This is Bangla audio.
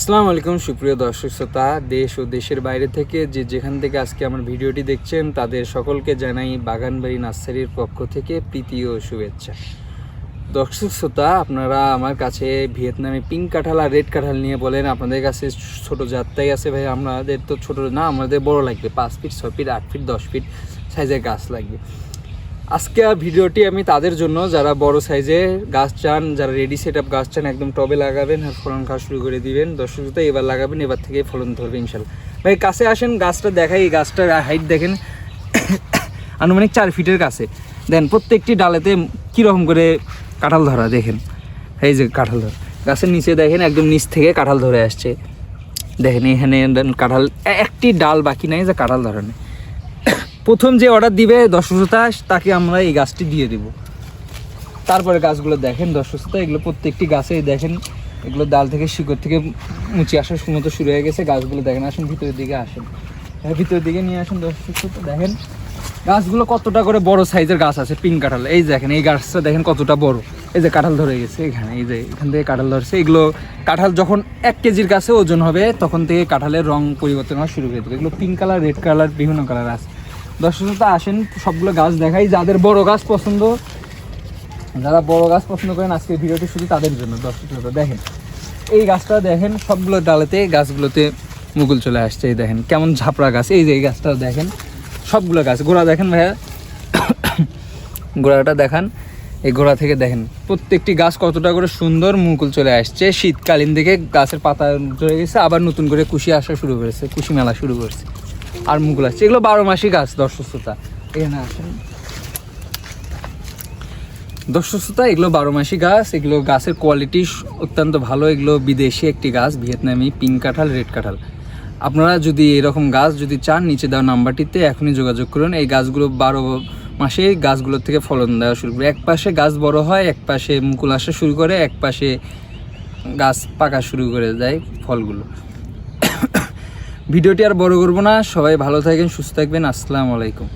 আসসালামু আলাইকুম, সুপ্রিয় দর্শক শ্রোতা। দেশ ও দেশের বাইরে থেকে যে যেখান থেকে আজকে আমার ভিডিওটি দেখছেন, তাদের সকলকে জানাই বাগানবাড়ি নার্সারির পক্ষ থেকে প্রীতি ও শুভেচ্ছা। দর্শক শ্রোতা, আপনারা আমার কাছে ভিয়েতনামে পিঙ্ক কাঁঠাল আর রেড কাঁঠাল নিয়ে বলেন। আপনাদের কাছে ছোট জাতটাই আছে ভাই, আমাদের তো ছোট না, আমাদের বড় লাগবে। পাঁচ ফিট ছ ফিট, আট ফিট, দশ ফিট সাইজের গাছ লাগবে। আজকে ভিডিওটি আমি তাদের জন্য, যারা বড় সাইজের গাছ চান, যারা রেডি সেট আপ গাছ চান, একদম টবে লাগাবেন আর ফলন খাওয়া শুরু করে দিবেন। দর্শক শ্রোতা, এবার লাগাবেন, এবার থেকে ফলন ধরবে ইনশাল্লাহ। ভাই, কাছে আসেন, গাছটা দেখাই, এই গাছটার হাইট দেখেন। আনুমানিক চার ফিটের কাছে। দেন, প্রত্যেকটি ডালেতে কীরকম করে কাঁঠাল ধরা, দেখেন। এই যে কাঁঠাল ধরা। গাছের নিচে দেখেন, একদম নিচ থেকে কাঁঠাল ধরে আসছে। দেখেন, এখানে কাঁঠাল একটি ডাল বাকি নাই যে কাঁঠাল ধরা নেই। প্রথম যে অর্ডার দিবে দর্শকতা তাকে আমরা এই গাছটি দিয়ে দেব। তারপরে গাছগুলো দেখেন দর্শকতা এগুলো প্রত্যেকটি গাছে দেখেন, এগুলো ডাল থেকে শিকড় থেকে মুচি আসার মতো শুরু হয়ে গেছে। গাছগুলো দেখেন, আসেন ভিতরের দিকে আসেন। হ্যাঁ ভিতরের দিকে নিয়ে আসেন দর্শকতা দেখেন। গাছগুলো কতটা করে বড় সাইজের গাছ আছে পিঙ্ক কাঁঠাল। এই দেখেন, এই গাছটা দেখেন কতটা বড়। এই যে কাঁঠাল ধরে গেছে এখানে, এই যে এখান থেকে কাঁঠাল ধরছে। এগুলো কাঁঠাল যখন এক কেজির কাছে ওজন হবে, তখন থেকে কাঁঠালের রং পরিবর্তন হওয়া শুরু হয়ে যাবে এগুলো পিঙ্ক কালার, রেড কালার, বিভিন্ন কালার আছে। দর্শকতা আসেন, সবগুলো গাছ দেখাই। যাদের বড় গাছ পছন্দ, যারা বড় গাছ পছন্দ করেন, আজকের ভিডিওটি শুধু তাদের জন্য। দর্শকতা দেখেন, এই গাছটা দেখেন, সবগুলো ডালেতে, গাছগুলোতে মুকুল চলে আসছে, এই দেখেন, কেমন ঝাপড়া গাছ। এই যে এই গাছটা দেখেন, সবগুলো গাছ। গোড়া দেখেন ভাইয়া? গোড়াটা দেখান। এই গোড়া থেকে দেখেন, প্রত্যেকটি গাছ কতটা করে সুন্দর মুকুল চলে আসছে। শীতকালীন দিকে গাছের পাতা চলে গেছে, আবার নতুন করে কুশি আসা শুরু করেছে, কুশি মেলা শুরু করেছে। আর মুকুল আসছে। এগুলো বারো মাসি গাছ দর্শকতা এখানে আসেন। দর্শকতা এগুলো বারো মাসি গাছ। এগুলো গাছের কোয়ালিটি অত্যন্ত ভালো। এগুলো বিদেশি একটি গাছ, ভিয়েতনামি পিঙ্ক কাঁঠাল, রেড কাঁঠাল। আপনারা যদি এরকম গাছ যদি চান, নিচে দেওয়া নাম্বারটিতে এখনই যোগাযোগ করুন। এই গাছগুলো বারো মাসে গাছগুলোর থেকে ফলন দেওয়া শুরু করে এক পাশে গাছ বড় হয়, এক পাশে মুকুল আসা শুরু করে, এক পাশে গাছ পাকা শুরু করে দেয় ফলগুলো। ভিডিওটি আর বড় করব না। সবাই ভালো থাকেন সুস্থ থাকবেন। আসসালামু আলাইকুম।